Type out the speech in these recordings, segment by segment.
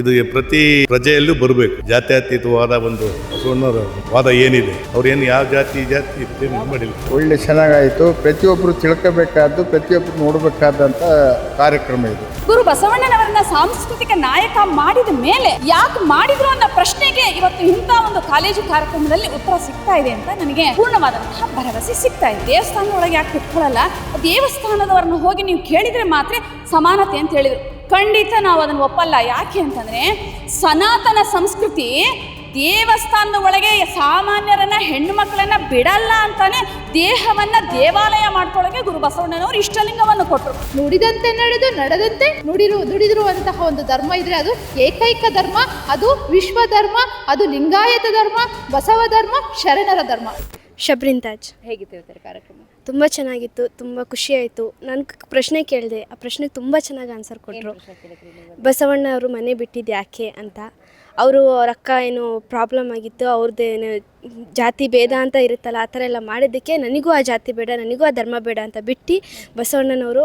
ಇದು ಪ್ರತಿ ಪ್ರಜೆಯಲ್ಲೂ ಬರಬೇಕು. ಜಾತ್ಯತೀತವಾದ ಒಂದು ಬಸವಣ್ಣರ ವಾದ ಏನಿದೆ? ಅವ್ರೇನು ಯಾವ ಜಾತಿ ಜಾತಿ ಮಾಡಿಲ್ಲ. ಒಳ್ಳೆ ಚೆನ್ನಾಗಾಯಿತು. ಪ್ರತಿಯೊಬ್ಬರು ತಿಳ್ಕೋಬೇಕಾದ್ದು ಪ್ರತಿಯೊಬ್ಬರು ನೋಡಬೇಕಾದಂತ ಕಾರ್ಯಕ್ರಮ ಇದು. ಗುರು ಬಸವಣ್ಣನವರನ್ನ ಸಾಂಸ್ಕೃತಿಕ ನಾಯಕ ಮಾಡಿದ ಮೇಲೆ ಯಾಕೆ ಮಾಡಿದ್ರು ಅನ್ನೋ ಪ್ರಶ್ನೆಗೆ ಇವತ್ತು ಇಂಥ ಒಂದು ಕಾಲೇಜು ಕಾರ್ಯಕ್ರಮದಲ್ಲಿ ಉತ್ತರ ಸಿಗ್ತಾ ಇದೆ ಅಂತ ನನಗೆ ಪೂರ್ಣವಾದಂತಹ ಭರವಸೆ ಸಿಗ್ತಾ ಇದೆ. ದೇವಸ್ಥಾನದೊಳಗೆ ಯಾಕೆ ಕುತ್ಕೊಳ್ಳಲ್ಲ? ದೇವಸ್ಥಾನದವರನ್ನ ಹೋಗಿ ನೀವು ಕೇಳಿದ್ರೆ ಮಾತ್ರ ಸಮಾನತೆ ಅಂತ ಹೇಳಿದ್ರು. ಖಂಡಿತ ನಾವು ಅದನ್ನು ಒಪ್ಪಲ್ಲ. ಯಾಕೆ ಅಂತಂದರೆ ಸನಾತನ ಸಂಸ್ಕೃತಿ ದೇವಸ್ಥಾನದ ಒಳಗೆ ಸಾಮಾನ್ಯರನ್ನ ಹೆಣ್ಣು ಮಕ್ಕಳನ್ನ ಬಿಡಲ್ಲ ಅಂತಾನೆ ದೇಹವನ್ನ ದೇವಾಲಯ ಮಾಡ್ಕೊಳ್ಳೋಕೆ ಗುರು ಬಸವಣ್ಣನವರು ಇಷ್ಟಲಿಂಗವನ್ನು ಕೊಟ್ಟರು ನುಡಿದಂತೆ ನಡೆದು ನಡೆದಂತೆ ನುಡಿರು ದುಡಿದಿರುವಂತಹ ಒಂದು ಧರ್ಮ ಇದ್ರೆ ಅದು ಏಕೈಕ ಧರ್ಮ ಅದು ವಿಶ್ವ ಧರ್ಮ ಅದು ಲಿಂಗಾಯತ ಧರ್ಮ ಬಸವ ಧರ್ಮ ಶರಣರ ಧರ್ಮ. ಶಬ್ರಿಂತಾಜ್ ಹೇಗಿತ್ತು ಇವತ್ತರ ಕಾರ್ಯಕ್ರಮ? ತುಂಬ ಚೆನ್ನಾಗಿತ್ತು ತುಂಬ ಖುಷಿ ಆಯಿತು. ನಾನು ಪ್ರಶ್ನೆ ಕೇಳಿದೆ ಆ ಪ್ರಶ್ನೆಗೆ ತುಂಬ ಚೆನ್ನಾಗಿ ಆನ್ಸರ್ ಕೊಟ್ಟರು ಬಸವಣ್ಣ ಅವರು ಮನೆ ಬಿಟ್ಟಿದ್ದು ಯಾಕೆ ಅಂತ. ಅವರು ಅವ್ರ ಅಕ್ಕ ಏನು ಪ್ರಾಬ್ಲಮ್ ಆಗಿತ್ತು ಅವ್ರದ್ದೇನು ಜಾತಿ ಭೇದ ಅಂತ ಇರುತ್ತಲ್ಲ ಆ ಥರ ಎಲ್ಲ ಮಾಡಿದ್ದಕ್ಕೆ ನನಗೂ ಆ ಜಾತಿ ಬೇಡ ನನಗೂ ಆ ಧರ್ಮ ಬೇಡ ಅಂತ ಬಿಟ್ಟು ಬಸವಣ್ಣನವರು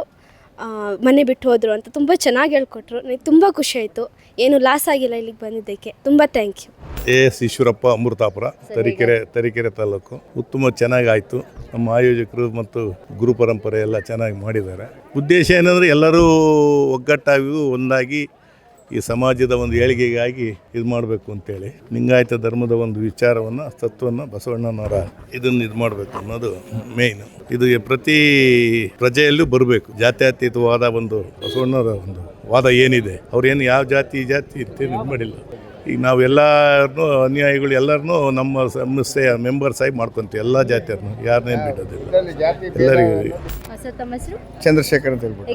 ಮನೆ ಬಿಟ್ಟು ಹೋದರು ಅಂತ ತುಂಬ ಚೆನ್ನಾಗಿ ಹೇಳ್ಕೊಟ್ರು. ನನಗೆ ತುಂಬ ಖುಷಿ ಆಯಿತು. ಏನು ಲಾಸ್ ಆಗಿಲ್ಲ ಇಲ್ಲಿಗೆ ಬಂದಿದ್ದಕ್ಕೆ. ತುಂಬ thank you A S Eshwarappa Amritapura Tarikere Tarikere taluk. ಉತ್ತಮ ಚೆನ್ನಾಗಿ ಆಯಿತು ನಮ್ಮ ಆಯೋಜಕರು ಮತ್ತು ಗುರು ಪರಂಪರೆ ಎಲ್ಲ ಚೆನ್ನಾಗಿ ಮಾಡಿದ್ದಾರೆ. ಉದ್ದೇಶ ಏನಂದರೆ ಎಲ್ಲರೂ ಒಗ್ಗಟ್ಟಾಗಿ ಒಂದಾಗಿ ಈ ಸಮಾಜದ ಒಂದು ಏಳಿಗೆಗಾಗಿ ಇದು ಮಾಡಬೇಕು ಅಂತೇಳಿ ಲಿಂಗಾಯತ ಧರ್ಮದ ಒಂದು ವಿಚಾರವನ್ನು ತತ್ವವನ್ನು ಬಸವಣ್ಣನವರ ಇದನ್ನು ಇದು ಮಾಡಬೇಕು ಅನ್ನೋದು ಮೇಯ್ನ್ ಇದು ಪ್ರತಿ ಪ್ರಜೆಯಲ್ಲೂ ಬರಬೇಕು. ಜಾತ್ಯತೀತವಾದ ಒಂದು ಬಸವಣ್ಣರ ಒಂದು ವಾದ ಏನಿದೆ, ಅವ್ರೇನು ಯಾವ ಜಾತಿ ಜಾತಿ ಅಂತೇನು ಇದು ಮಾಡಿಲ್ಲ. ಈಗ ನಾವು ಎಲ್ಲರನ್ನೂ ಅನ್ಯಾಯಿಗಳು ಎಲ್ಲರನ್ನೂ ನಮ್ಮ ಸಂಸ್ಥೆಯ ಮೆಂಬರ್ಸ್ ಆಗಿ ಮಾಡ್ಕೊಂತೀವಿ ಎಲ್ಲ ಜಾತಿಯನ್ನು ಯಾರನ್ನೇನು ಬಿಡೋದಿಲ್ಲ. ಎಲ್ಲರಿಗೂ ಚಂದ್ರಶೇಖರ್ ಅಂತ ಹೇಳ್ಬಿಟ್ಟು.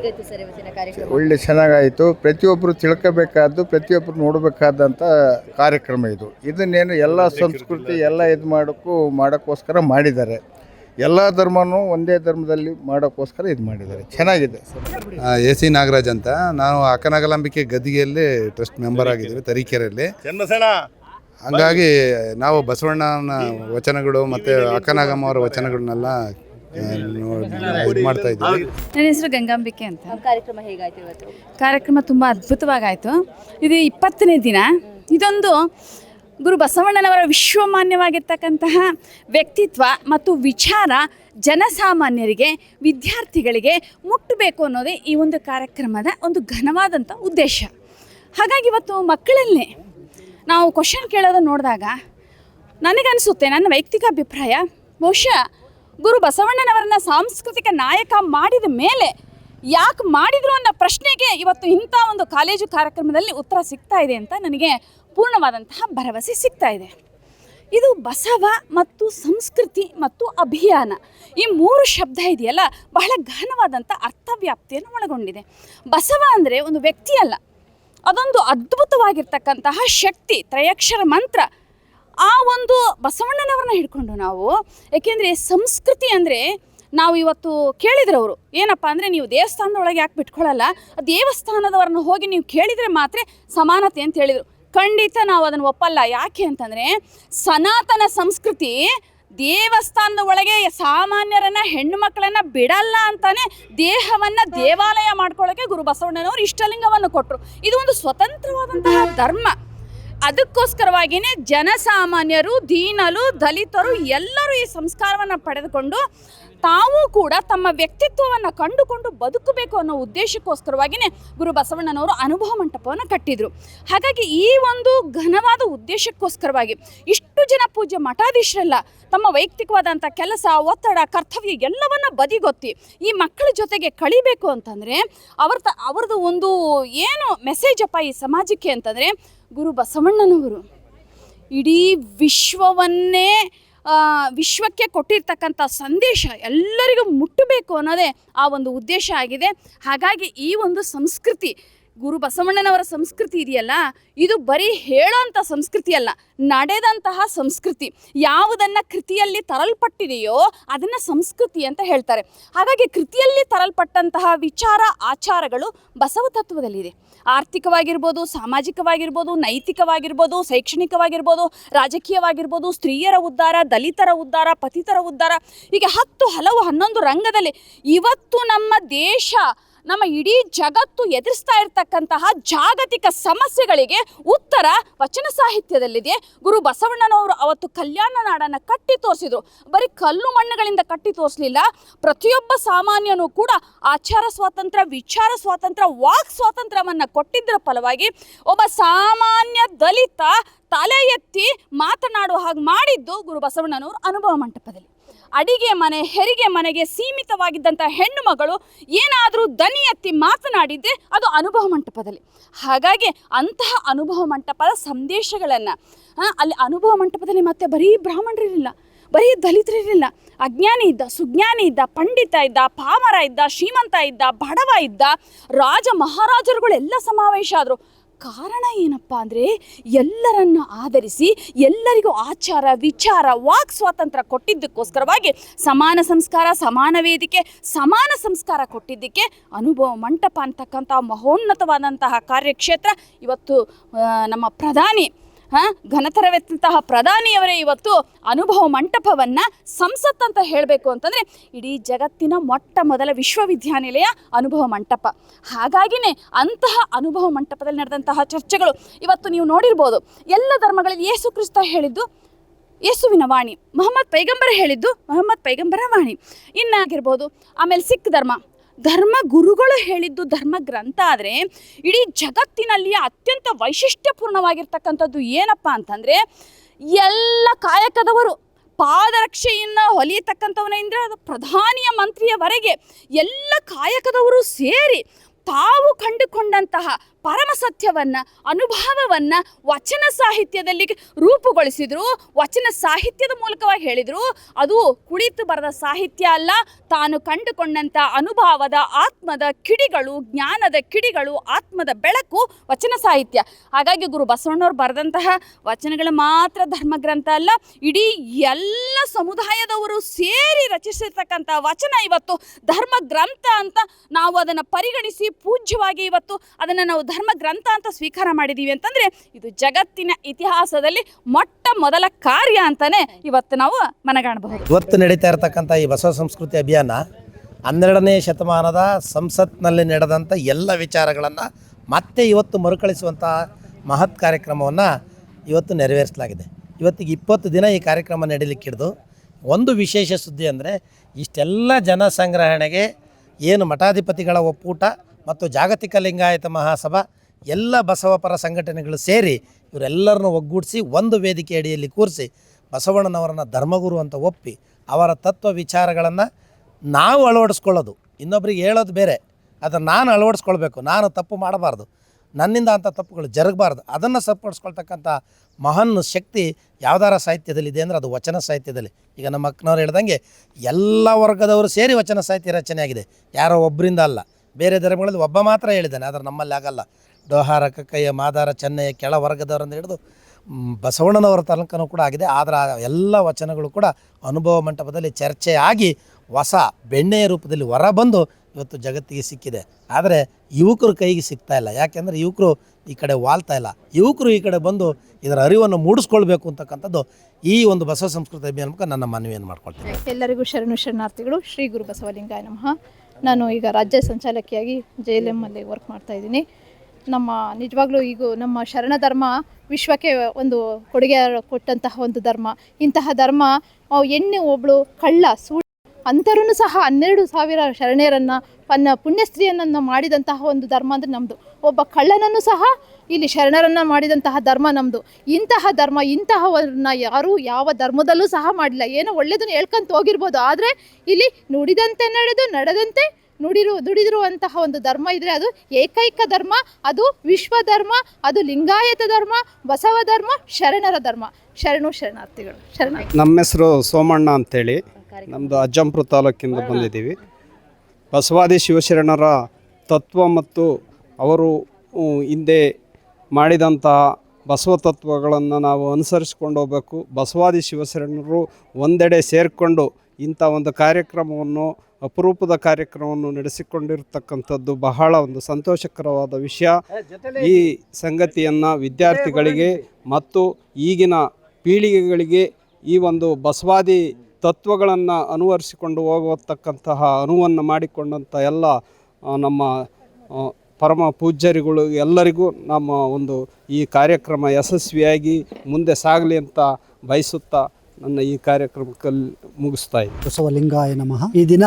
ಒಳ್ಳೆ ಚೆನ್ನಾಗಾಯಿತು. ಪ್ರತಿಯೊಬ್ಬರು ತಿಳ್ಕೋಬೇಕಾದ್ದು ಪ್ರತಿಯೊಬ್ಬರು ನೋಡಬೇಕಾದಂಥ ಕಾರ್ಯಕ್ರಮ ಇದು. ಇದನ್ನೇನು ಎಲ್ಲ ಸಂಸ್ಕೃತಿ ಎಲ್ಲ ಇದು ಮಾಡೋಕ್ಕೂ ಮಾಡೋಕ್ಕೋಸ್ಕರ ಮಾಡಿದ್ದಾರೆ. ಎಲ್ಲ ಧರ್ಮನೂ ಒಂದೇ ಧರ್ಮದಲ್ಲಿ ಮಾಡೋಕ್ಕೋಸ್ಕರ ಇದು ಮಾಡಿದ್ದಾರೆ. ಚೆನ್ನಾಗಿದೆ ಎ ಸಿ ನಾಗರಾಜ್ ಅಂತ. ನಾನು ಅಕ್ಕನಗಲಂಬಿಕೆ ಗದಿಗೆಯಲ್ಲಿ ಟ್ರಸ್ಟ್ ಮೆಂಬರ್ ಆಗಿದ್ದೀವಿ ತರೀಕೆರೆಯಲ್ಲಿ. ಹಂಗಾಗಿ ನಾವು ಬಸವಣ್ಣನ ವಚನಗಳು ಮತ್ತು ಅಕ್ಕನಾಗಮ್ಮ ಅವರ ವಚನಗಳನ್ನೆಲ್ಲ ಇದು ಮಾಡ್ತಾ ಇದ್ದೀವಿ. ನನ್ನ ಹೆಸರು ಗಂಗಾಂಬಿಕೆ ಅಂತ. ಕಾರ್ಯಕ್ರಮ ಹೇಗಾಯ್ತು ಇವತ್ತು? ಕಾರ್ಯಕ್ರಮ ತುಂಬ ಅದ್ಭುತವಾಗಾಯಿತು. ಇದು ಇಪ್ಪತ್ತನೇ ದಿನ. ಇದೊಂದು ಗುರು ಬಸವಣ್ಣನವರ ವಿಶ್ವಮಾನ್ಯವಾಗಿರ್ತಕ್ಕಂತಹ ವ್ಯಕ್ತಿತ್ವ ಮತ್ತು ವಿಚಾರ ಜನಸಾಮಾನ್ಯರಿಗೆ, ವಿದ್ಯಾರ್ಥಿಗಳಿಗೆ ಮುಟ್ಟಬೇಕು ಅನ್ನೋದೇ ಈ ಒಂದು ಕಾರ್ಯಕ್ರಮದ ಒಂದು ಘನವಾದಂಥ ಉದ್ದೇಶ. ಹಾಗಾಗಿ ಇವತ್ತು ಮಕ್ಕಳಲ್ಲೇ ನಾವು ಕ್ವಶನ್ ಕೇಳೋದನ್ನು ನೋಡಿದಾಗ ನನಗನ್ಸುತ್ತೆ, ನನ್ನ ವೈಯಕ್ತಿಕ ಅಭಿಪ್ರಾಯ, ಬಹುಶಃ ಗುರು ಬಸವಣ್ಣನವರನ್ನ ಸಾಂಸ್ಕೃತಿಕ ನಾಯಕ ಮಾಡಿದ ಮೇಲೆ ಯಾಕೆ ಮಾಡಿದ್ರು ಅನ್ನೋ ಪ್ರಶ್ನೆಗೆ ಇವತ್ತು ಇಂಥ ಒಂದು ಕಾಲೇಜು ಕಾರ್ಯಕ್ರಮದಲ್ಲಿ ಉತ್ತರ ಸಿಗ್ತಾ ಇದೆ ಅಂತ ನನಗೆ ಪೂರ್ಣವಾದಂತಹ ಭರವಸೆ ಸಿಗ್ತಾ ಇದೆ. ಇದು ಬಸವ ಮತ್ತು ಸಂಸ್ಕೃತಿ ಮತ್ತು ಅಭಿಯಾನ ಈ ಮೂರು ಶಬ್ದ ಇದೆಯಲ್ಲ? ಬಹಳ ಗಹನವಾದಂಥ ಅರ್ಥವ್ಯಾಪ್ತಿಯನ್ನು ಒಳಗೊಂಡಿದೆ. ಬಸವ ಅಂದರೆ ಒಂದು ವ್ಯಕ್ತಿ ಅಲ್ಲ. ಅದೊಂದು ಅದ್ಭುತವಾಗಿರ್ತಕ್ಕಂತಹ ಶಕ್ತಿ, ತ್ರಯಕ್ಷರ ಮಂತ್ರ. ಆ ಒಂದು ಬಸವಣ್ಣನವ್ರನ್ನ ಹಿಡ್ಕೊಂಡು ನಾವು, ಏಕೆಂದರೆ ಸಂಸ್ಕೃತಿ ಅಂದರೆ ನಾವು ಇವತ್ತು ಕೇಳಿದ್ರೆ ಅವರು. ಏನಪ್ಪ ಅಂದರೆ ನೀವು ದೇವಸ್ಥಾನದೊಳಗೆ ಯಾಕೆ ಬಿಟ್ಕೊಳ್ಳಲ್ಲ ದೇವಸ್ಥಾನದವ್ರನ್ನ ಹೋಗಿ ನೀವು ಕೇಳಿದರೆ ಮಾತ್ರ ಸಮಾನತೆ ಅಂತ ಹೇಳಿದರು. ಖಂಡಿತ ನಾವು ಅದನ್ನು ಒಪ್ಪಲ್ಲ. ಯಾಕೆ ಅಂತಂದರೆ ಸನಾತನ ಸಂಸ್ಕೃತಿ ದೇವಸ್ಥಾನದ ಒಳಗೆ ಸಾಮಾನ್ಯರನ್ನ ಹೆಣ್ಣು ಮಕ್ಕಳನ್ನ ಬಿಡಲ್ಲ ಅಂತಾನೆ ದೇಹವನ್ನ ದೇವಾಲಯ ಮಾಡ್ಕೊಳ್ಳೋಕೆ ಗುರು ಬಸವಣ್ಣನವರು ಇಷ್ಟಲಿಂಗವನ್ನು ಕೊಟ್ಟರು ಇದು ಒಂದು ಸ್ವತಂತ್ರವಾದಂತಹ ಧರ್ಮ. ಅದಕ್ಕೋಸ್ಕರವಾಗಿಯೇ ಜನಸಾಮಾನ್ಯರು ದೀನಲು ದಲಿತರು ಎಲ್ಲರೂ ಈ ಸಂಸ್ಕಾರವನ್ನು ಪಡೆದುಕೊಂಡು ತಾವು ಕೂಡ ತಮ್ಮ ವ್ಯಕ್ತಿತ್ವವನ್ನು ಕಂಡುಕೊಂಡು ಬದುಕಬೇಕು ಅನ್ನೋ ಉದ್ದೇಶಕ್ಕೋಸ್ಕರವಾಗಿಯೇ ಗುರು ಬಸವಣ್ಣನವರು ಅನುಭವ ಮಂಟಪವನ್ನು ಕಟ್ಟಿದರು. ಹಾಗಾಗಿ ಈ ಒಂದು ಘನವಾದ ಉದ್ದೇಶಕ್ಕೋಸ್ಕರವಾಗಿ ಇಷ್ಟು ಜನ ಪೂಜ್ಯ ಮಠಾಧೀಶರೆಲ್ಲ ತಮ್ಮ ವೈಯಕ್ತಿಕವಾದಂಥ ಕೆಲಸ, ಒತ್ತಡ, ಕರ್ತವ್ಯ ಎಲ್ಲವನ್ನ ಬದಿಗೊತ್ತಿ ಈ ಮಕ್ಕಳ ಜೊತೆಗೆ ಕಳಿಬೇಕು ಅಂತಂದರೆ ಅವ್ರ ತ ಅವ್ರದ್ದು ಒಂದು ಏನು ಮೆಸೇಜ್ ಅಪ್ಪ ಈ ಸಮಾಜಕ್ಕೆ ಅಂತಂದರೆ ಗುರು ಬಸವಣ್ಣನವರು ಇಡೀ ವಿಶ್ವವನ್ನೇ ವಿಶ್ವಕ್ಕೆ ಕೊಟ್ಟಿರ್ತಕ್ಕಂಥ ಸಂದೇಶ ಎಲ್ಲರಿಗೂ ಮುಟ್ಟಬೇಕು ಅನ್ನೋದೇ ಆ ಒಂದು ಉದ್ದೇಶ ಆಗಿದೆ. ಹಾಗಾಗಿ ಈ ಒಂದು ಸಂಸ್ಕೃತಿ, ಗುರು ಬಸವಣ್ಣನವರ ಸಂಸ್ಕೃತಿ ಇದೆಯಲ್ಲ, ಇದು ಬರೀ ಹೇಳೋಂಥ ಸಂಸ್ಕೃತಿ ಅಲ್ಲ, ನಡೆದಂತಹ ಸಂಸ್ಕೃತಿ. ಯಾವುದನ್ನು ಕೃತಿಯಲ್ಲಿ ತರಲ್ಪಟ್ಟಿದೆಯೋ ಅದನ್ನು ಸಂಸ್ಕೃತಿ ಅಂತ ಹೇಳ್ತಾರೆ. ಹಾಗಾಗಿ ಕೃತಿಯಲ್ಲಿ ತರಲ್ಪಟ್ಟಂತಹ ವಿಚಾರ, ಆಚಾರಗಳು ಬಸವ ತತ್ವದಲ್ಲಿದೆ. ಆರ್ಥಿಕವಾಗಿರ್ಬೋದು, ಸಾಮಾಜಿಕವಾಗಿರ್ಬೋದು, ನೈತಿಕವಾಗಿರ್ಬೋದು, ಶೈಕ್ಷಣಿಕವಾಗಿರ್ಬೋದು, ರಾಜಕೀಯವಾಗಿರ್ಬೋದು, ಸ್ತ್ರೀಯರ ಉದ್ಧಾರ, ದಲಿತರ ಉದ್ಧಾರ, ಪತಿತರ ಉದ್ಧಾರ. ಹೀಗೆ ಹತ್ತು ಹಲವು ಹನ್ನೊಂದು ರಂಗದಲ್ಲಿ ಇವತ್ತು ನಮ್ಮ ದೇಶ ನಮ್ಮ ಇಡೀ ಜಗತ್ತು ಎದುರಿಸ್ತಾ ಇರತಕ್ಕಂತಹ ಜಾಗತಿಕ ಸಮಸ್ಯೆಗಳಿಗೆ ಉತ್ತರ ವಚನ ಸಾಹಿತ್ಯದಲ್ಲಿದೆ. ಗುರು ಬಸವಣ್ಣನವರು ಅವತ್ತು ಕಲ್ಯಾಣ ನಾಡನ್ನು ಕಟ್ಟಿ ತೋರಿಸಿದ್ರು. ಬರೀ ಕಲ್ಲು ಮಣ್ಣುಗಳಿಂದ ಕಟ್ಟಿ ತೋರಿಸಲಿಲ್ಲ. ಪ್ರತಿಯೊಬ್ಬ ಸಾಮಾನ್ಯನೂ ಕೂಡ ಆಚಾರ ಸ್ವಾತಂತ್ರ್ಯ, ವಿಚಾರ ಸ್ವಾತಂತ್ರ್ಯ, ವಾಕ್ ಸ್ವಾತಂತ್ರ್ಯವನ್ನು ಕೊಟ್ಟಿದ್ದರ ಫಲವಾಗಿ ಒಬ್ಬ ಸಾಮಾನ್ಯ ದಲಿತ ತಲೆ ಎತ್ತಿ ಮಾತನಾಡುವ ಹಾಗೆ ಮಾಡಿದ್ದು ಗುರು ಬಸವಣ್ಣನವರು ಅನುಭವ ಮಂಟಪದಲ್ಲಿ. ಅಡಿಗೆ ಮನೆ, ಹೆರಿಗೆ ಮನೆಗೆ ಸೀಮಿತವಾಗಿದ್ದಂಥ ಹೆಣ್ಣು ಮಗಳು ಏನಾದರೂ ದನಿ ಎತ್ತಿ ಮಾತನಾಡಿದ್ದೆ ಅದು ಅನುಭವ ಮಂಟಪದಲ್ಲಿ. ಹಾಗಾಗಿ ಅಂತಹ ಅನುಭವ ಮಂಟಪದ ಸಂದೇಶಗಳನ್ನು ಅಲ್ಲಿ ಅನುಭವ ಮಂಟಪದಲ್ಲಿ ಮತ್ತೆ ಬರೀ ಬ್ರಾಹ್ಮಣರಿರಲಿಲ್ಲ, ಬರೀ ದಲಿತರಿರಲಿಲ್ಲ. ಅಜ್ಞಾನಿ ಇದ್ದ, ಸುಜ್ಞಾನಿ ಇದ್ದ, ಪಂಡಿತ ಇದ್ದ, ಪಾಮರ ಇದ್ದ, ಶ್ರೀಮಂತ ಇದ್ದ, ಬಡವ ಇದ್ದ, ರಾಜ ಮಹಾರಾಜರುಗಳೆಲ್ಲ ಸಮಾವೇಶ ಆದರು. ಕಾರಣ ಏನಪ್ಪ ಅಂದರೆ ಎಲ್ಲರನ್ನ ಆಧರಿಸಿ, ಎಲ್ಲರಿಗೂ ಆಚಾರ, ವಿಚಾರ, ವಾಕ್ ಸ್ವಾತಂತ್ರ್ಯ ಕೊಟ್ಟಿದ್ದಕ್ಕೋಸ್ಕರವಾಗಿ ಸಮಾನ ಸಂಸ್ಕಾರ, ಸಮಾನ ವೇದಿಕೆ, ಸಮಾನ ಸಂಸ್ಕಾರ ಕೊಟ್ಟಿದ್ದಕ್ಕೆ ಅನುಭವ ಮಂಟಪ ಅಂತಕ್ಕಂಥ ಮಹೋನ್ನತವಾದಂತಹ ಕಾರ್ಯಕ್ಷೇತ್ರ ಇವತ್ತು ನಮ್ಮ ಪ್ರಧಾನಿ ಹಾಂ? ಘನತರವೆತ್ತಂತಹ ಪ್ರಧಾನಿಯವರೇ ಇವತ್ತು ಅನುಭವ ಮಂಟಪವನ್ನು ಸಂಸತ್ ಅಂತ ಹೇಳಬೇಕು ಅಂತಂದರೆ ಇಡೀ ಜಗತ್ತಿನ ಮೊಟ್ಟ ಮೊದಲ ವಿಶ್ವವಿದ್ಯಾನಿಲಯ ಅನುಭವ ಮಂಟಪ. ಹಾಗಾಗಿನೇ ಅಂತಹ ಅನುಭವ ಮಂಟಪದಲ್ಲಿ ನಡೆದಂತಹ ಚರ್ಚೆಗಳು ಇವತ್ತು ನೀವು ನೋಡಿರ್ಬೋದು. ಎಲ್ಲ ಧರ್ಮಗಳಲ್ಲಿ ಯೇಸು ಕ್ರಿಸ್ತ ಹೇಳಿದ್ದು ಯೇಸುವಿನ ವಾಣಿ, ಮೊಹಮ್ಮದ್ ಪೈಗಂಬರ ಹೇಳಿದ್ದು ಮೊಹಮ್ಮದ್ ಪೈಗಂಬರ ವಾಣಿ. ಇನ್ನಾಗಿರ್ಬೋದು, ಆಮೇಲೆ ಸಿಖ್ ಧರ್ಮ ಧರ್ಮ ಗುರುಗಳು ಹೇಳಿದ್ದು ಧರ್ಮ ಗ್ರಂಥ ಆದರೆ ಇಡೀ ಜಗತ್ತಿನಲ್ಲಿ ಅತ್ಯಂತ ವೈಶಿಷ್ಟ್ಯಪೂರ್ಣವಾಗಿರ್ತಕ್ಕಂಥದ್ದು ಏನಪ್ಪ ಅಂತಂದರೆ ಎಲ್ಲ ಕಾಯಕದವರು ಪಾದರಕ್ಷೆಯನ್ನು ಹೊಲಿಯತಕ್ಕಂಥವನಿಂದ ಅದು ಪ್ರಧಾನಿಯ ಮಂತ್ರಿಯವರೆಗೆ ಎಲ್ಲ ಕಾಯಕದವರು ಸೇರಿ ತಾವು ಕಂಡುಕೊಂಡಂತಹ ಪರಮ ಸತ್ಯವನ್ನು ಅನುಭವವನ್ನು ವಚನ ಸಾಹಿತ್ಯದಲ್ಲಿ ರೂಪುಗೊಳಿಸಿದ್ರು. ವಚನ ಸಾಹಿತ್ಯದ ಮೂಲಕವಾಗಿ ಹೇಳಿದರು. ಅದು ಕುಳಿತು ಬರೆದ ಸಾಹಿತ್ಯ ಅಲ್ಲ, ತಾನು ಕಂಡುಕೊಂಡಂಥ ಅನುಭವದ ಆತ್ಮದ ಕಿಡಿಗಳು, ಜ್ಞಾನದ ಕಿಡಿಗಳು, ಆತ್ಮದ ಬೆಳಕು ವಚನ ಸಾಹಿತ್ಯ. ಹಾಗಾಗಿ ಗುರು ಬಸವಣ್ಣವ್ರು ಬರೆದಂತಹ ವಚನಗಳು ಮಾತ್ರ ಧರ್ಮಗ್ರಂಥ ಅಲ್ಲ, ಇಡೀ ಎಲ್ಲ ಸಮುದಾಯದವರು ಸೇರಿ ರಚಿಸಿರ್ತಕ್ಕಂಥ ವಚನ ಇವತ್ತು. ಧರ್ಮ ಗ್ರಂಥ ಅಂತ ನಾವು ಅದನ್ನು ಪರಿಗಣಿಸಿ ಪೂಜ್ಯವಾಗಿ ಇವತ್ತು ಅದನ್ನು ನಾವು ಧರ್ಮ ಗ್ರಂಥ ಅಂತ ಸ್ವೀಕಾರ ಮಾಡಿದ್ದೀವಿ ಅಂತಂದರೆ ಇದು ಜಗತ್ತಿನ ಇತಿಹಾಸದಲ್ಲಿ ಮೊಟ್ಟ ಮೊದಲ ಕಾರ್ಯ ಅಂತಲೇ ಇವತ್ತು ನಾವು ಮನಗಾಣಬಹುದು. ಇವತ್ತು ನಡೀತಾ ಇರತಕ್ಕಂಥ ಈ ಬಸವ ಸಂಸ್ಕೃತಿ ಅಭಿಯಾನ ಹನ್ನೆರಡನೇ ಶತಮಾನದ ಸಂಸತ್ನಲ್ಲಿ ನಡೆದಂಥ ಎಲ್ಲ ವಿಚಾರಗಳನ್ನು ಮತ್ತೆ ಇವತ್ತು ಮರುಕಳಿಸುವಂಥ ಮಹತ್ ಕಾರ್ಯಕ್ರಮವನ್ನು ಇವತ್ತು ನೆರವೇರಿಸಲಾಗಿದೆ. ಇವತ್ತಿಗೆ ಇಪ್ಪತ್ತು ದಿನ ಈ ಕಾರ್ಯಕ್ರಮ ನಡೀಲಿಕ್ಕಿಡ್ದು ಒಂದು ವಿಶೇಷ ಸುದ್ದಿ ಅಂದರೆ ಇಷ್ಟೆಲ್ಲ ಜನ ಸಂಗ್ರಹಣೆಗೆ ಏನು ಮಠಾಧಿಪತಿಗಳ ಒಕ್ಕೂಟ ಮತ್ತು ಜಾಗತಿಕ ಲಿಂಗಾಯತ ಮಹಾಸಭಾ, ಎಲ್ಲ ಬಸವಪರ ಸಂಘಟನೆಗಳು ಸೇರಿ ಇವರೆಲ್ಲರನ್ನು ಒಗ್ಗೂಡಿಸಿ, ಒಂದು ವೇದಿಕೆ ಅಡಿಯಲ್ಲಿ ಕೂರಿಸಿ ಬಸವಣ್ಣನವರನ್ನು ಧರ್ಮಗುರು ಅಂತ ಒಪ್ಪಿ ಅವರ ತತ್ವ ವಿಚಾರಗಳನ್ನು ನಾವು ಅಳವಡಿಸ್ಕೊಳ್ಳೋದು. ಇನ್ನೊಬ್ರಿಗೆ ಹೇಳೋದು ಬೇರೆ. ಅದನ್ನು ನಾನು ಅಳವಡಿಸ್ಕೊಳ್ಬೇಕು. ನಾನು ತಪ್ಪು ಮಾಡಬಾರ್ದು. ನನ್ನಿಂದ ಅಂಥ ತಪ್ಪುಗಳು ಜರುಗಬಾರ್ದು. ಅದನ್ನು ಸರಿಪಡಿಸ್ಕೊಳ್ತಕ್ಕಂಥ ಮಹಾನ್ ಶಕ್ತಿ ಯಾವ್ದಾರ ಸಾಹಿತ್ಯದಲ್ಲಿದೆ ಅಂದರೆ ಅದು ವಚನ ಸಾಹಿತ್ಯದಲ್ಲಿ. ಈಗ ನಮ್ಮ ಅಕ್ಕನವ್ರು ಹೇಳ್ದಂಗೆ ಎಲ್ಲ ವರ್ಗದವರು ಸೇರಿ ವಚನ ಸಾಹಿತ್ಯ ರಚನೆ ಆಗಿದೆ ಯಾರೋ ಒಬ್ಬರಿಂದ ಅಲ್ಲ. ಬೇರೆ ಧರ್ಮಗಳಲ್ಲಿ ಒಬ್ಬ ಮಾತ್ರ ಹೇಳಿದ್ದಾನೆ, ಆದರೆ ನಮ್ಮಲ್ಲಿ ಆಗಲ್ಲ ಡೋಹಾರ ಕಕ್ಕಯ್ಯ ಮಾದಾರ ಚೆನ್ನಯ್ಯ ಕೆಳ ವರ್ಗದವರನ್ನು ಹಿಡಿದು ಬಸವಣ್ಣನವರ ತನಕನೂ ಕೂಡ ಆಗಿದೆ. ಆದರೆ ಎಲ್ಲ ವಚನಗಳು ಕೂಡ ಅನುಭವ ಮಂಟಪದಲ್ಲಿ ಚರ್ಚೆ ಆಗಿ ಹೊಸ ಬೆಣ್ಣೆಯ ರೂಪದಲ್ಲಿ ಹೊರ ಬಂದು ಇವತ್ತು ಜಗತ್ತಿಗೆ ಸಿಕ್ಕಿದೆ. ಆದರೆ ಯುವಕರು ಕೈಗೆ ಸಿಗ್ತಾ ಇಲ್ಲ. ಯಾಕೆಂದರೆ ಯುವಕರು ಈ ಕಡೆ ವಾಲ್ತಾ ಇಲ್ಲ. ಯುವಕರು ಈ ಕಡೆ ಬಂದು ಇದರ ಅರಿವನ್ನು ಮೂಡಿಸ್ಕೊಳ್ಬೇಕು ಅಂತಕ್ಕಂಥದ್ದು ಈ ಒಂದು ಬಸವ ಸಂಸ್ಕೃತಿ ಅಭಿಯಾನ ನನ್ನ ಮನವಿಯನ್ನು ಮಾಡ್ಕೊಳ್ತೀನಿ. ಎಲ್ಲರಿಗೂ ಶರಣು ಶರಣಾರ್ಥಿಗಳು, ಶ್ರೀ ಗುರು ಬಸವಲಿಂಗಾಯ ನಮಃ. ನಾನು ಈಗ ರಾಜ್ಯ ಸಂಚಾಲಕಿಯಾಗಿ ಜೆ ಎಲ್ ಎಮ್ಮಲ್ಲಿ ವರ್ಕ್ ಮಾಡ್ತಾ ಇದ್ದೀನಿ. ನಮ್ಮ ನಿಜವಾಗ್ಲೂ ಈಗ ನಮ್ಮ ಶರಣ ಧರ್ಮ ವಿಶ್ವಕ್ಕೆ ಒಂದು ಕೊಡುಗೆ ಕೊಟ್ಟಂತಹ ಒಂದು ಧರ್ಮ. ಇಂತಹ ಧರ್ಮ ಎಣ್ಣೆ ಒಬ್ಬಳು ಕಳ್ಳ ಸುಳ್ಳು ಅಂಥರೂ ಸಹ ಹನ್ನೆರಡು ಸಾವಿರ ಶರಣೆಯರನ್ನು ಪನ್ನ ಪುಣ್ಯಸ್ತ್ರೀಯನ್ನು ಮಾಡಿದಂತಹ ಒಂದು ಧರ್ಮ ಅಂದರೆ ನಮ್ಮದು ಒಬ್ಬ ಕಳ್ಳನನ್ನು ಸಹ ಇಲ್ಲಿ ಶರಣರನ್ನು ಮಾಡಿದಂತಹ ಧರ್ಮ ನಮ್ಮದು ಇಂತಹ ಧರ್ಮ ಇಂತಹವನ್ನ ಯಾರೂ ಯಾವ ಧರ್ಮದಲ್ಲೂ ಸಹ ಮಾಡಿಲ್ಲ. ಏನೋ ಒಳ್ಳೆಯದನ್ನು ಹೇಳ್ಕೊಂತ ಹೋಗಿರ್ಬೋದು. ಆದರೆ ಇಲ್ಲಿ ನುಡಿದಂತೆ ನಡೆದು ನಡೆದಂತೆ ನುಡಿರು ದುಡಿದಿರುವಂತಹ ಒಂದು ಧರ್ಮ ಇದ್ರೆ ಅದು ಏಕೈಕ ಧರ್ಮ ಅದು ವಿಶ್ವ ಧರ್ಮ ಅದು ಲಿಂಗಾಯತ ಧರ್ಮ ಬಸವ ಧರ್ಮ ಶರಣರ ಧರ್ಮ. ಶರಣು ಶರಣಾರ್ಥಿಗಳು. ಶರಣ. ನಮ್ಮ ಹೆಸರು ಸೋಮಣ್ಣ ಅಂತೇಳಿ. ನಮ್ಮದು ಅಜ್ಜಂಪುರ ತಾಲೂಕಿಂದ ಬಂದಿದ್ದೀವಿ. ಬಸವಾದಿ ಶಿವಶರಣರ ತತ್ವ ಮತ್ತು ಅವರು ಹಿಂದೆ ಮಾಡಿದಂತಹ ಬಸವ ತತ್ವಗಳನ್ನು ನಾವು ಅನುಸರಿಸ್ಕೊಂಡು ಹೋಗಬೇಕು. ಬಸವಾದಿ ಶಿವಶರಣರು ಒಂದೆಡೆ ಸೇರಿಕೊಂಡು ಇಂಥ ಒಂದು ಕಾರ್ಯಕ್ರಮವನ್ನು, ಅಪರೂಪದ ಕಾರ್ಯಕ್ರಮವನ್ನು ನಡೆಸಿಕೊಂಡಿರ್ತಕ್ಕಂಥದ್ದು ಬಹಳ ಒಂದು ಸಂತೋಷಕರವಾದ ವಿಷಯ. ಈ ಸಂಗತಿಯನ್ನು ವಿದ್ಯಾರ್ಥಿಗಳಿಗೆ ಮತ್ತು ಈಗಿನ ಪೀಳಿಗೆಗಳಿಗೆ ಈ ಒಂದು ಬಸವಾದಿ ತತ್ವಗಳನ್ನು ಅನುವರಿಸಿಕೊಂಡು ಹೋಗತಕ್ಕಂತಹ ಅನುವನ್ನು ಮಾಡಿಕೊಂಡಂಥ ಎಲ್ಲ ನಮ್ಮ ಪರಮ ಪೂಜ್ಯರುಗಳು ಎಲ್ಲರಿಗೂ ನಮ್ಮ ಒಂದು ಈ ಕಾರ್ಯಕ್ರಮ ಯಶಸ್ವಿಯಾಗಿ ಮುಂದೆ ಸಾಗಲಿ ಅಂತ ಬಯಸುತ್ತಾ ನನ್ನ ಈ ಕಾರ್ಯಕ್ರಮಕ್ಕೆ ಮುಗಿಸ್ತಾ ಇದ್ದೀನಿ ಬಸವಲಿಂಗಾಯ ನಮಃ. ಈ ದಿನ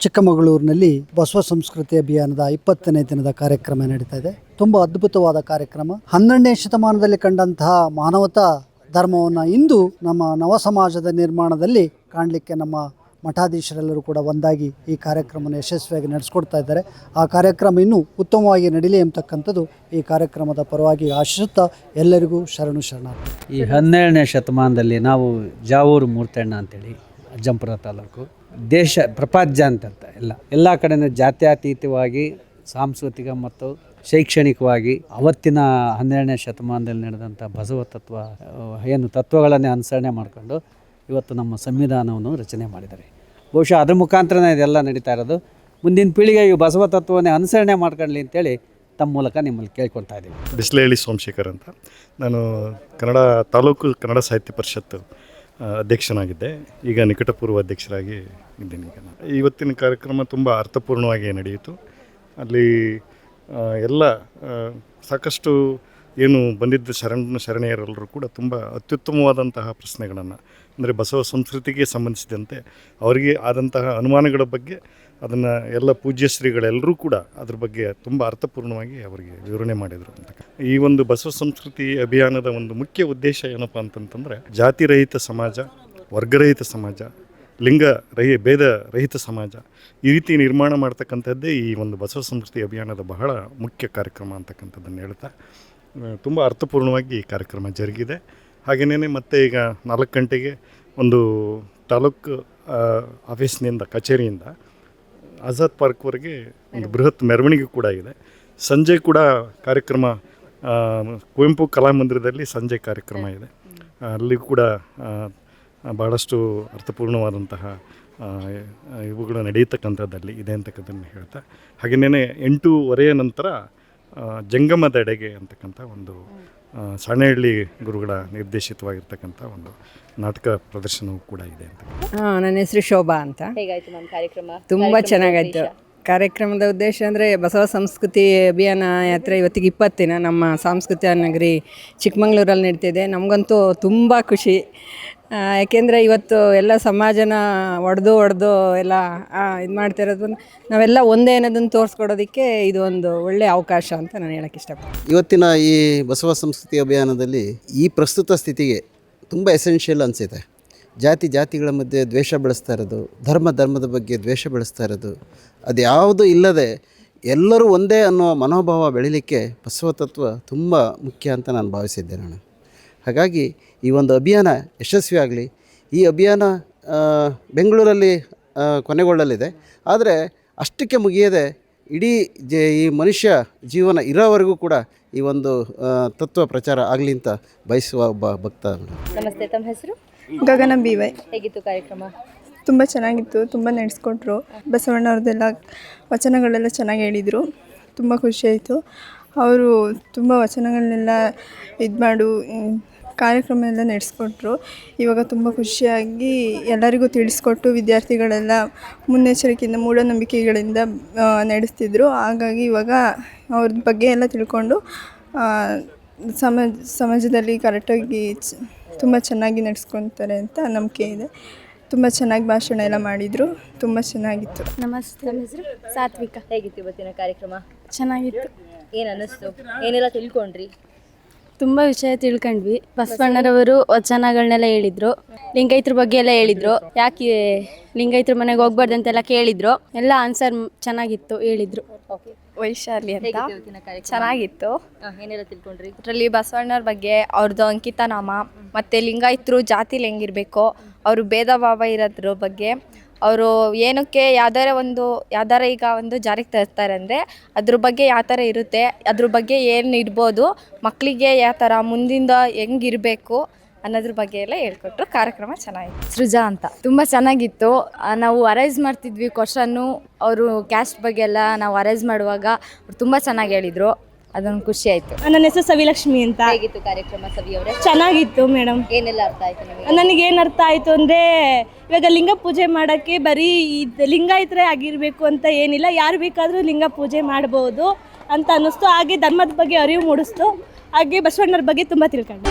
ಚಿಕ್ಕಮಗಳೂರಿನಲ್ಲಿ ಬಸವ ಸಂಸ್ಕೃತಿ ಅಭಿಯಾನದ ಇಪ್ಪತ್ತನೇ ದಿನದ ಕಾರ್ಯಕ್ರಮ ನಡೀತಾ ಇದೆ. ತುಂಬ ಅದ್ಭುತವಾದ ಕಾರ್ಯಕ್ರಮ. ಹನ್ನೆರಡನೇ ಶತಮಾನದಲ್ಲಿ ಕಂಡಂತಹ ಮಾನವತಾ ಧರ್ಮವನ್ನು ಇಂದು ನಮ್ಮ ನವ ಸಮಾಜದ ನಿರ್ಮಾಣದಲ್ಲಿ ಕಾಣಲಿಕ್ಕೆ ನಮ್ಮ ಮಠಾಧೀಶರೆಲ್ಲರೂ ಕೂಡ ಒಂದಾಗಿ ಈ ಕಾರ್ಯಕ್ರಮವನ್ನು ಯಶಸ್ವಿಯಾಗಿ ನಡೆಸ್ಕೊಡ್ತಾ ಇದ್ದಾರೆ. ಆ ಕಾರ್ಯಕ್ರಮ ಇನ್ನೂ ಉತ್ತಮವಾಗಿ ನಡೀಲಿ ಎಂಬತಕ್ಕಂಥದ್ದು ಈ ಕಾರ್ಯಕ್ರಮದ ಪರವಾಗಿ ಆಶಿಸುತ್ತಾ ಎಲ್ಲರಿಗೂ ಶರಣು ಶರಣ ಈ ಹನ್ನೆರಡನೇ ಶತಮಾನದಲ್ಲಿ ನಾವು ಜಾವೂರು ಮೂರ್ತಣ್ಣ ಅಂತೇಳಿ, ಅಜ್ಜಂಪುರ ತಾಲೂಕು. ದೇಶ ಪ್ರಪಂಚಾದ್ಯಂತ ಅಂತ ಎಲ್ಲ ಎಲ್ಲ ಕಡೆನೂ ಜಾತ್ಯಾತೀತವಾಗಿ, ಸಾಂಸ್ಕೃತಿಕ ಮತ್ತು ಶೈಕ್ಷಣಿಕವಾಗಿ ಅವತ್ತಿನ ಹನ್ನೆರಡನೇ ಶತಮಾನದಲ್ಲಿ ನಡೆದಂಥ ಬಸವ ತತ್ವ ಏನು ತತ್ವಗಳನ್ನೇ ಅನುಸರಣೆ ಮಾಡಿಕೊಂಡು ಇವತ್ತು ನಮ್ಮ ಸಂವಿಧಾನವನ್ನು ರಚನೆ ಮಾಡಿದ್ದಾರೆ. ಬಹುಶಃ ಅದರ ಮುಖಾಂತರನೇ ಇದೆಲ್ಲ ನಡೀತಾ ಇರೋದು. ಮುಂದಿನ ಪೀಳಿಗೆಯು ಬಸವ ತತ್ವವನ್ನೇ ಅನುಸರಣೆ ಮಾಡ್ಕೊಳ್ಳಿ ಅಂತೇಳಿ ತಮ್ಮ ಮೂಲಕ ನಿಮ್ಮಲ್ಲಿ ಕೇಳ್ಕೊಳ್ತಾ ಇದ್ದೀವಿ. ಬಿಸ್ಲೇಳಿ ಸೋಮಶೇಖರ್ ಅಂತ. ನಾನು ಕನ್ನಡ ತಾಲೂಕು ಕನ್ನಡ ಸಾಹಿತ್ಯ ಪರಿಷತ್ತು ಅಧ್ಯಕ್ಷನಾಗಿದ್ದೆ. ಈಗ ನಿಕಟಪೂರ್ವ ಅಧ್ಯಕ್ಷರಾಗಿ ಇದ್ದೀನಿ ಈಗ ಇವತ್ತಿನ ಕಾರ್ಯಕ್ರಮ ತುಂಬ ಅರ್ಥಪೂರ್ಣವಾಗಿ ನಡೆಯಿತು. ಅಲ್ಲಿ ಎಲ್ಲ ಸಾಕಷ್ಟು ಏನು ಬಂದಿದ್ದ ಶರಣ, ಶರಣೆಯರೆಲ್ಲರೂ ಕೂಡ ತುಂಬ ಅತ್ಯುತ್ತಮವಾದಂತಹ ಪ್ರಶ್ನೆಗಳನ್ನು ಅಂದರೆ ಬಸವ ಸಂಸ್ಕೃತಿಗೆ ಸಂಬಂಧಿಸಿದಂತೆ ಅವರಿಗೆ ಆದಂತಹ ಅನುಮಾನಗಳ ಬಗ್ಗೆ ಅದನ್ನು ಎಲ್ಲ ಪೂಜ್ಯ ಶ್ರೀಗಳೆಲ್ಲರೂ ಕೂಡ ಅದ್ರ ಬಗ್ಗೆ ತುಂಬ ಅರ್ಥಪೂರ್ಣವಾಗಿ ಅವರಿಗೆ ವಿವರಣೆ ಮಾಡಿದರು ಅಂತ. ಈ ಒಂದು ಬಸವ ಸಂಸ್ಕೃತಿ ಅಭಿಯಾನದ ಒಂದು ಮುಖ್ಯ ಉದ್ದೇಶ ಏನಪ್ಪ ಅಂತಂತಂದರೆ ಜಾತಿರಹಿತ ಸಮಾಜ, ವರ್ಗರಹಿತ ಸಮಾಜ, ಲಿಂಗ ರಹಿ, ಭೇದ ರಹಿತ ಸಮಾಜ ಈ ರೀತಿ ನಿರ್ಮಾಣ ಮಾಡ್ತಕ್ಕಂಥದ್ದೇ ಈ ಒಂದು ಬಸವ ಸಂಸ್ಕೃತಿ ಅಭಿಯಾನದ ಬಹಳ ಮುಖ್ಯ ಕಾರ್ಯಕ್ರಮ ಅಂತಕ್ಕಂಥದ್ದನ್ನು ಹೇಳ್ತಾ ತುಂಬ ಅರ್ಥಪೂರ್ಣವಾಗಿ ಈ ಕಾರ್ಯಕ್ರಮ ಜರುಗಿದೆ. ಹಾಗೆಯೇ ಮತ್ತೆ ಈಗ ನಾಲ್ಕು ಗಂಟೆಗೆ ಒಂದು ತಾಲೂಕು ಆಫೀಸ್ನಿಂದ, ಕಚೇರಿಯಿಂದ ಆಜಾದ್ ಪಾರ್ಕ್ವರೆಗೆ ಒಂದು ಬೃಹತ್ ಮೆರವಣಿಗೆ ಕೂಡ ಇದೆ. ಸಂಜೆ ಕೂಡ ಕಾರ್ಯಕ್ರಮ ಕುವೆಂಪು ಕಲಾಮಂದಿರದಲ್ಲಿ ಸಂಜೆ ಕಾರ್ಯಕ್ರಮ ಇದೆ. ಅಲ್ಲಿ ಕೂಡ ಭಾಳಷ್ಟು ಅರ್ಥಪೂರ್ಣವಾದಂತಹ ಇವುಗಳು ನಡೆಯತಕ್ಕಂಥದ್ದಲ್ಲಿ ಇದೆ ಅಂತಕ್ಕಂಥದ್ದನ್ನು ಹೇಳ್ತಾ ಹಾಗೆಯೇ ಎಂಟೂವರೆಯ ನಂತರ ಜಂಗಮದಡೆಗೆ ಅಂತಕ್ಕಂಥ ಒಂದು ಸಾಣೆಹಳ್ಳಿ ಗುರುಗಳ ನಿರ್ದೇಶಿತವಾಗಿರ್ತಕ್ಕಂಥ ಒಂದು ನಾಟಕ ಪ್ರದರ್ಶನವೂ ಕೂಡ ಇದೆ ಅಂತ. ನನ್ನ ಹೆಸರು ಶೋಭಾ ಅಂತ. ಹೇಗಾಯ್ತು ನಮ್ಮ ಕಾರ್ಯಕ್ರಮ? ತುಂಬ ಚೆನ್ನಾಗಾಯ್ತು. ಕಾರ್ಯಕ್ರಮದ ಉದ್ದೇಶ ಅಂದರೆ ಬಸವ ಸಂಸ್ಕೃತಿ ಅಭಿಯಾನ ಯಾತ್ರೆ ಇವತ್ತಿಗೆ ಇಪ್ಪತ್ತಿನ. ನಮ್ಮ ಸಾಂಸ್ಕೃತಿಕ ನಗರಿ ಚಿಕ್ಕಮಂಗ್ಳೂರಲ್ಲಿ ನಡೀತಿದೆ. ನಮಗಂತೂ ತುಂಬ ಖುಷಿ. ಯಾಕೆಂದರೆ ಇವತ್ತು ಎಲ್ಲ ಸಮಾಜನ ಒಡೆದು ಒಡೆದು ಎಲ್ಲ ಇದು ಮಾಡ್ತಿರೋದು ನಾವೆಲ್ಲ ಒಂದೇ ಅನ್ನೋದನ್ನು ತೋರಿಸ್ಕೊಡೋದಕ್ಕೆ ಇದು ಒಂದು ಒಳ್ಳೆಯ ಅವಕಾಶ ಅಂತ ನಾನು ಹೇಳೋಕ್ಕೆ ಇಷ್ಟಪಡ್ತೀನಿ. ಇವತ್ತಿನ ಈ ಬಸವ ಸಂಸ್ಕೃತಿ ಅಭಿಯಾನದಲ್ಲಿ ಈ ಪ್ರಸ್ತುತ ಸ್ಥಿತಿಗೆ ತುಂಬ ಎಸೆನ್ಷಿಯಲ್ ಅನಿಸಿದೆ ಜಾತಿ ಜಾತಿಗಳ ಮಧ್ಯೆ ದ್ವೇಷ ಬೆಳೆಸ್ತಾ ಇರೋದು, ಧರ್ಮ ಧರ್ಮದ ಬಗ್ಗೆ ದ್ವೇಷ ಬೆಳೆಸ್ತಾ ಇರೋದು, ಅದು ಯಾವುದು ಇಲ್ಲದೆ ಎಲ್ಲರೂ ಒಂದೇ ಅನ್ನೋ ಮನೋಭಾವ ಬೆಳೀಲಿಕ್ಕೆ ಬಸವ ತತ್ವ ತುಂಬ ಮುಖ್ಯ ಅಂತ ನಾನು ಭಾವಿಸಿದ್ದೆ ನಾನು. ಹಾಗಾಗಿ ಈ ಒಂದು ಅಭಿಯಾನ ಯಶಸ್ವಿ ಆಗಲಿ. ಈ ಅಭಿಯಾನ ಬೆಂಗಳೂರಲ್ಲಿ ಕೊನೆಗೊಳ್ಳಲಿದೆ. ಆದರೆ ಅಷ್ಟಕ್ಕೆ ಮುಗಿಯದೆ ಇಡೀ ಜೆ, ಈ ಮನುಷ್ಯ ಜೀವನ ಇರೋವರೆಗೂ ಕೂಡ ಈ ಒಂದು ತತ್ವ ಪ್ರಚಾರ ಆಗಲಿ ಅಂತ ಬಯಸುವ ಒಬ್ಬ ಭಕ್ತ ನಮಸ್ತೆ, ತಮ್ಮ ಹೆಸರು? Gagana B Y. ಹೇಗಿತ್ತು ಕಾರ್ಯಕ್ರಮ? ತುಂಬ ಚೆನ್ನಾಗಿತ್ತು ತುಂಬ ನಡೆಸ್ಕೊಟ್ರು ಬಸವಣ್ಣವ್ರದ್ದೆಲ್ಲ ವಚನಗಳೆಲ್ಲ ಚೆನ್ನಾಗಿ ಹೇಳಿದರು. ತುಂಬ ಖುಷಿಯಾಯಿತು ಅವರು ತುಂಬ ವಚನಗಳನ್ನೆಲ್ಲ ಇದು ಮಾಡು ಕಾರ್ಯಕ್ರಮ ಎಲ್ಲ ನಡೆಸ್ಕೊಟ್ರು ಇವಾಗ ತುಂಬ ಖುಷಿಯಾಗಿ ಎಲ್ಲರಿಗೂ ತಿಳಿಸ್ಕೊಟ್ಟು ವಿದ್ಯಾರ್ಥಿಗಳೆಲ್ಲ ಮುನ್ನೆಚ್ಚರಿಕೆಯಿಂದ ಮೂಢನಂಬಿಕೆಗಳಿಂದ ನಡೆಸ್ತಿದ್ರು. ಹಾಗಾಗಿ ಇವಾಗ ಅವ್ರ ಬಗ್ಗೆ ಎಲ್ಲ ತಿಳ್ಕೊಂಡು ಸಮಾಜ ಸಮಾಜದಲ್ಲಿ ಕರೆಕ್ಟಾಗಿ ತುಂಬ ಚೆನ್ನಾಗಿ ನಡೆಸ್ಕೊತಾರೆ ಅಂತ ನಂಬಿಕೆ ಇದೆ. ತುಂಬ ಚೆನ್ನಾಗಿ ಭಾಷಣ ಎಲ್ಲ ಮಾಡಿದರು. ತುಂಬ ಚೆನ್ನಾಗಿತ್ತು. ನಮಸ್ತೆ. ನಮ್ಮ ಹೆಸರು? ಸಾತ್ವಿಕ. ಹೇಗಿತ್ತು ಇವತ್ತಿನ ಕಾರ್ಯಕ್ರಮ? ಚೆನ್ನಾಗಿತ್ತು. ಏನು ಅನ್ನಿಸ್ತು ಏನೆಲ್ಲ ತಿಳ್ಕೊಂಡ್ರಿ? ತುಂಬ ವಿಷಯ ತಿಳ್ಕೊಂಡ್ವಿ. ಬಸವಣ್ಣರವರು ವಚನಗಳನ್ನೆಲ್ಲ ಹೇಳಿದ್ರು. ಲಿಂಗೈತ್ರ ಬಗ್ಗೆ ಎಲ್ಲ ಹೇಳಿದ್ರು. ಯಾಕೆ ಲಿಂಗೈತ್ರ ಮನೆಗೆ ಹೋಗ್ಬಾರ್ದು ಅಂತೆಲ್ಲ ಕೇಳಿದ್ರು. ಎಲ್ಲ ಆನ್ಸರ್ ಚೆನ್ನಾಗಿತ್ತು ಹೇಳಿದ್ರು. ವೈಶಾಲಿ ಅಂತ ಚೆನ್ನಾಗಿತ್ತು. ಏನೆಲ್ಲ ತಿಳ್ಕೊಂಡ್ರಿ? ಅದರಲ್ಲಿ ಬಸವಣ್ಣವ್ರ ಬಗ್ಗೆ ಅವ್ರದ್ದು ಅಂಕಿತನಾಮ ಮತ್ತು ಲಿಂಗಾಯತರು ಜಾತಿಲಿ ಹೆಂಗಿರಬೇಕು ಅವರು ಭೇದ ಭಾವ ಇರೋದ್ರ ಬಗ್ಗೆ. ಅವರು ಏನಕ್ಕೆ ಯಾವ್ದಾರ ಒಂದು ಯಾವ್ದಾರ ಈಗ ಒಂದು ಜಾರಿಗೆ ತರ್ತಾರೆ ಅಂದರೆ ಅದ್ರ ಬಗ್ಗೆ ಯಾವ ಥರ ಇರುತ್ತೆ ಅದ್ರ ಬಗ್ಗೆ ಏನು ಇಡ್ಬೋದು ಮಕ್ಕಳಿಗೆ ಯಾವ ಥರ ಮುಂದಿಂದ ಹೆಂಗಿರಬೇಕು ಅನ್ನೋದ್ರ ಬಗ್ಗೆ ಎಲ್ಲ ಹೇಳ್ಕೊಟ್ರು. ಕಾರ್ಯಕ್ರಮ ಚೆನ್ನಾಗಿತ್ತು. ಸೃಜಾ ಅಂತ. ತುಂಬ ಚೆನ್ನಾಗಿತ್ತು. ನಾವು ಅರೈಸ್ ಮಾಡ್ತಿದ್ವಿ ಕ್ವಶನ್ನು. ಅವರು ಕ್ಯಾಸ್ಟ್ ಬಗ್ಗೆ ಎಲ್ಲ ನಾವು ಅರೈಸ್ ಮಾಡುವಾಗ ಅವ್ರು ತುಂಬ ಚೆನ್ನಾಗಿ ಹೇಳಿದ್ರು. ಅದೊಂದು ಖುಷಿ ಆಯ್ತು. ನನ್ನ ಹೆಸರು ಸವಿಲಕ್ಷ್ಮಿ ಅಂತ. ಹೇಗಿತ್ತು ಕಾರ್ಯಕ್ರಮ ಸವಿಯವರೇ ಚೆನ್ನಾಗಿತ್ತು ಮೇಡಮ್. ಏನೆಲ್ಲ ಅರ್ಥ ಆಯ್ತು ನಿಮಗೆ? ಏನು ಅರ್ಥ ಆಯಿತು ಅಂದರೆ ಇವಾಗ ಲಿಂಗ ಪೂಜೆ ಮಾಡೋಕ್ಕೆ ಬರೀ ಇದು ಲಿಂಗಾಯತರೇ ಆಗಿರಬೇಕು ಅಂತ ಏನಿಲ್ಲ. ಯಾರು ಬೇಕಾದರೂ ಲಿಂಗ ಪೂಜೆ ಮಾಡ್ಬೋದು ಅಂತ ಅನ್ನಿಸ್ತು. ಹಾಗೆ ಧರ್ಮದ ಬಗ್ಗೆ ಅರಿವು ಮೂಡಿಸ್ತು. ಹಾಗೆ ಬಸವಣ್ಣರ ಬಗ್ಗೆ ತುಂಬ ತಿಳ್ಕೊಂಡೆ